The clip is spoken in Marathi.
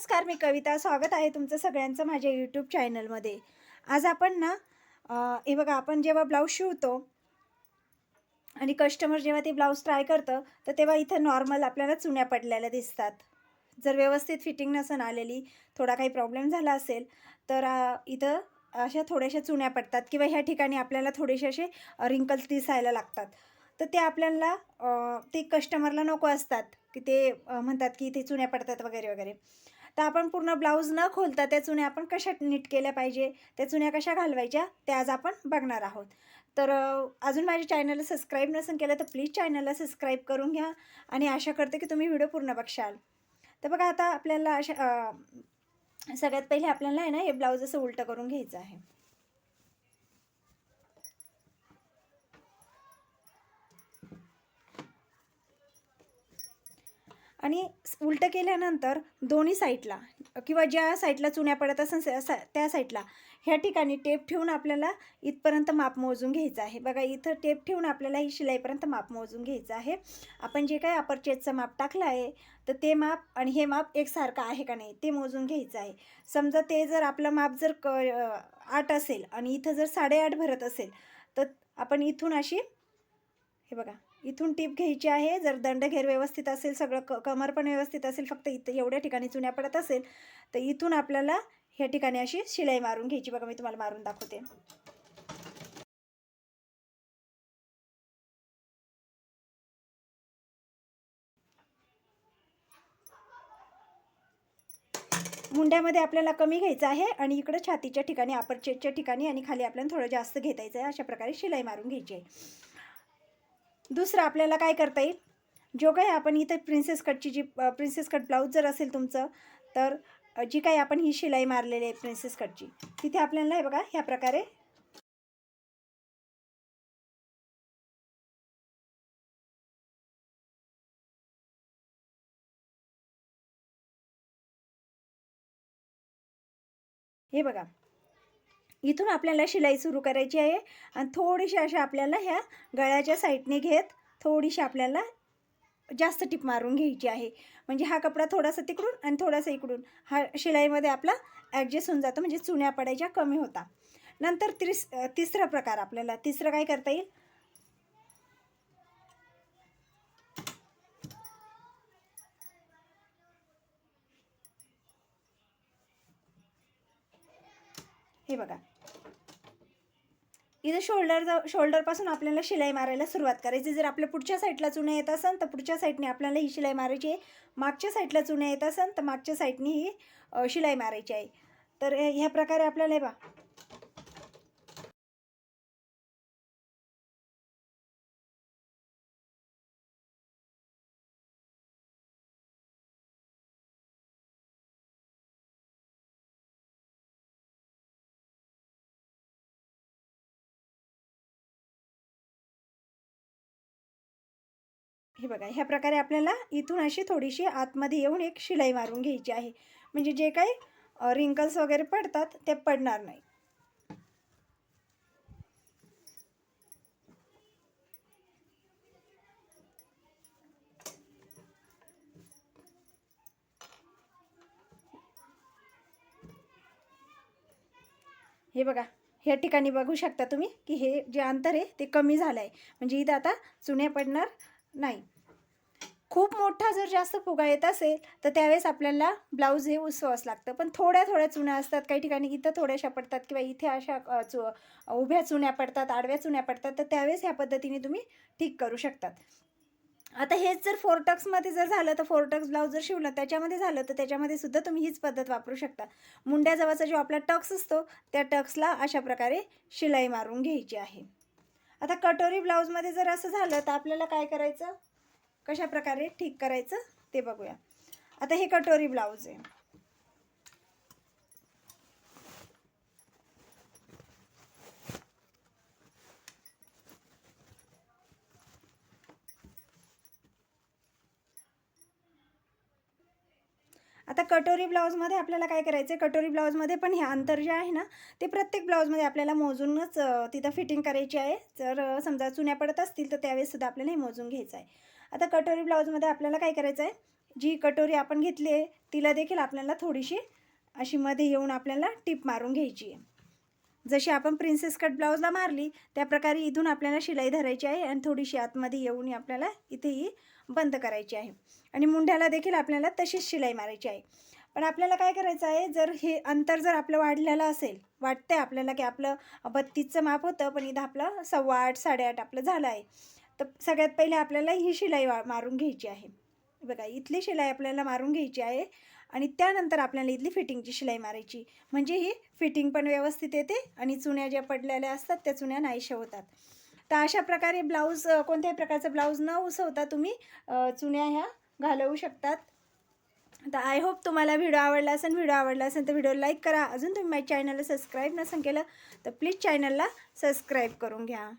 नमस्कार मी कविता. स्वागत आहे तुमचं सगळ्यांचं माझ्या यूट्यूब चॅनलमध्ये आज आपण ना हे बघा आपण जेव्हा ब्लाऊज शिवतो आणि कस्टमर जेव्हा ते ब्लाऊज ट्राय करतं तर तेव्हा इथं नॉर्मल आपल्याला चुन्या पडलेल्या दिसतात. जर व्यवस्थित फिटिंग नसन आलेली थोडा काही प्रॉब्लेम झाला असेल तर इथं अशा थोड्याशा चुन्या पडतात किंवा ह्या ठिकाणी आपल्याला थोडेसे असे रिंकल्स दिसायला लागतात. तर ते आपल्याला ते कस्टमरला नको असतात की ते म्हणतात की ते चुन्या पडतात वगैरे वगैरे. तर आपण पूर्ण ब्लाऊज न खोलता त्या चुन्या आपण कशा नीट केल्या पाहिजे? त्या चुन्या कशा घालवायच्या? त्या आज आपण बघणार आहोत. तर अजून माझ्या चॅनलला सबस्क्राईब नसेल केलं तर प्लीज चॅनलला सबस्क्राईब करून घ्या आणि आशा करते की तुम्ही व्हिडिओ पूर्ण बघशाल. तर बघा आता आपल्याला अशा सगळ्यात पहिले आपल्याला आहे ना हे ब्लाऊज असं उलटं करून घ्यायचं आहे. आणि उलटं केल्यानंतर दोन्ही साईडला किंवा ज्या साईडला चुन्या पडत असेल स- त्या साईडला ह्या ठिकाणी टेप ठेवून आपल्याला इथपर्यंत माप मोजून घ्यायचं आहे. बघा इथं टेप ठेवून आपल्याला ही शिलाईपर्यंत माप मोजून घ्यायचं आहे. आपण जे काय अपर माप टाकलं आहे तर ते माप आणि हे माप एकसारखं आहे का नाही ते मोजून घ्यायचं आहे. समजा ते जर आपलं माप जर क आठ असेल आणि इथं जर साडेआठ भरत असेल तर आपण इथून अशी हे बघा इथून टीप घ्यायची आहे. जर दंडघेर व्यवस्थित असेल सगळं क कमर पण व्यवस्थित असेल फक्त इथं एवढ्या ठिकाणी चुन्या पडत असेल तर इथून आपल्याला ह्या ठिकाणी अशी शिलाई मारून घ्यायची. बघा मी तुम्हाला मारून दाखवते. मुंड्यामध्ये आपल्याला कमी घ्यायचं आहे आणि इकडं छातीच्या ठिकाणी अपर ठिकाणी आणि खाली आपल्याला थोडं जास्त घेतायचं आहे. अशा प्रकारे शिलाई मारून घ्यायची आहे. दुसरं आपल्याला काय करता येईल? जो काही आपण इथे प्रिन्सेस कटची जी प्रिन्सेस कट ब्लाऊज जर असेल तुमचं तर जी काही आपण ही शिलाई मारलेली आहे प्रिन्सेस कटची तिथे आपल्याला हे बघा ह्या प्रकारे हे बघा इथून आपल्याला शिलाई सुरू करायची आहे. आणि थोडीशी अशा आपल्याला ह्या गळ्याच्या साईडने घेत थोडीशी आपल्याला जास्त टिप मारून घ्यायची आहे. म्हणजे हा कपडा थोडासा तिकडून आणि थोडासा इकडून. हा शिलाईमध्ये आपला ॲडजस्ट होऊन जातो. म्हणजे चुन्या पडायच्या कमी होता. नंतर तिस तिसरा प्रकार आपल्याला. तिसरं काय करता येईल? हे बघा. इथं शोल्डर शोल्डरपासून आपल्याला शिलाई मारायला सुरुवात करायची. जर आपल्या पुढच्या साईडला चुन्या येत असेल तर पुढच्या साईडने आपल्याला ही शिलाई मारायची आहे. मागच्या साईडला चुन्या येत असेल तर मागच्या साईडने ही शिलाई मारायची आहे. तर ह्या प्रकारे आपल्याला हे बा हे बघा ह्या प्रकारे आपल्याला इथून अशी थोडीशी आतमध्ये येऊन एक शिलाई मारून घ्यायची आहे. म्हणजे जे काही रिंकल्स वगैरे पडतात ते पडणार नाही. हे बघा ह्या ठिकाणी बघू शकता तुम्ही की हे जे अंतर आहे ते कमी झालं आहे म्हणजे इथं आता चुन्या पडणार नाही. खूप मोठा जर जास्त फुगा येत असेल तर त्यावेळेस आपल्याला ब्लाऊज हे उसवावंच लागतं. पण थोड्या थोड्या चुन्या असतात. काही ठिकाणी इथं थोड्याशा पडतात किंवा इथे अशा चु उभ्या चुन्या पडतात आडव्या चुन्या पडतात तर त्यावेळेस ह्या पद्धतीने तुम्ही ठीक करू शकतात. आता हेच जर फोरटक्समध्ये जर झालं तर फोरटक्स ब्लाऊज जर शिवलं त्याच्यामध्ये झालं तर त्याच्यामध्ये सुद्धा तुम्ही हीच पद्धत वापरू शकता. मुंड्याजवळचा जो आपला टक्स असतो त्या टक्सला अशा प्रकारे शिलाई मारून घ्यायची आहे. आता कटोरी ब्लाऊजमध्ये जर असं झालं तर आपल्याला काय करायचं? कशा प्रकारे ठीक करायचं ते बघूया. आता हे कटोरी ब्लाऊज आहे. आता कटोरी ब्लाऊजमध्ये आपल्याला काय करायचं आहे कटोरी ब्लाऊजमध्ये पण हे अंतर जे आहे ना ते प्रत्येक ब्लाऊजमध्ये आपल्याला मोजूनच तिथं फिटिंग करायची आहे. जर समजा चुन्या पडत असतील तर त्यावेळेससुद्धा आपल्याला हे मोजून घ्यायचं आहे. आता कटोरी ब्लाऊजमध्ये आपल्याला काय करायचं आहे जी कटोरी आपण घेतली आहे तिला देखील आपल्याला थोडीशी अशी मध्ये येऊन आपल्याला टीप मारून घ्यायची आहे. जशी आपण प्रिन्सेस कट ब्लाऊजला मारली त्याप्रकारे इथून आपल्याला शिलाई धरायची आहे आणि थोडीशी आतमध्ये येऊन आपल्याला इथेही बंद करायची आहे. आणि मुंढ्याला देखील आपल्याला तशीच शिलाई मारायची आहे. पण आपल्याला काय करायचं आहे जर हे अंतर जर आपलं वाढलेलं असेल वाटतंय आपल्याला की आपलं बत्तीसचं माप होतं पण इथं आपलं सव्वा आठ साडेआठ आपलं झालं आहे तर सगळ्यात पहिले आपल्याला ही शिलाई वा मारून घ्यायची आहे. बघा इथली शिलाई आपल्याला मारून घ्यायची आहे. आणि त्यानंतर आपल्याला इथली फिटिंगची शिलाई मारायची. म्हणजे ही फिटिंग पण व्यवस्थित येते आणि चुन्या ज्या पडलेल्या असतात त्या चुन्या नाहीशा होतात. तर अशा प्रकारे ब्लाऊज कोणत्याही प्रकारचा ब्लाऊज न उसवता तुम्ही चुन्या ह्या घालवू शकतात. तर आय होप तुम्हाला व्हिडिओ आवडला असेल व्हिडिओ आवडला असेल तर व्हिडिओ लाईक करा. अजून तुम्ही माझ्या चॅनलला सबस्क्राईब नसेल केलं तर प्लीज चॅनलला सबस्क्राईब करून घ्या.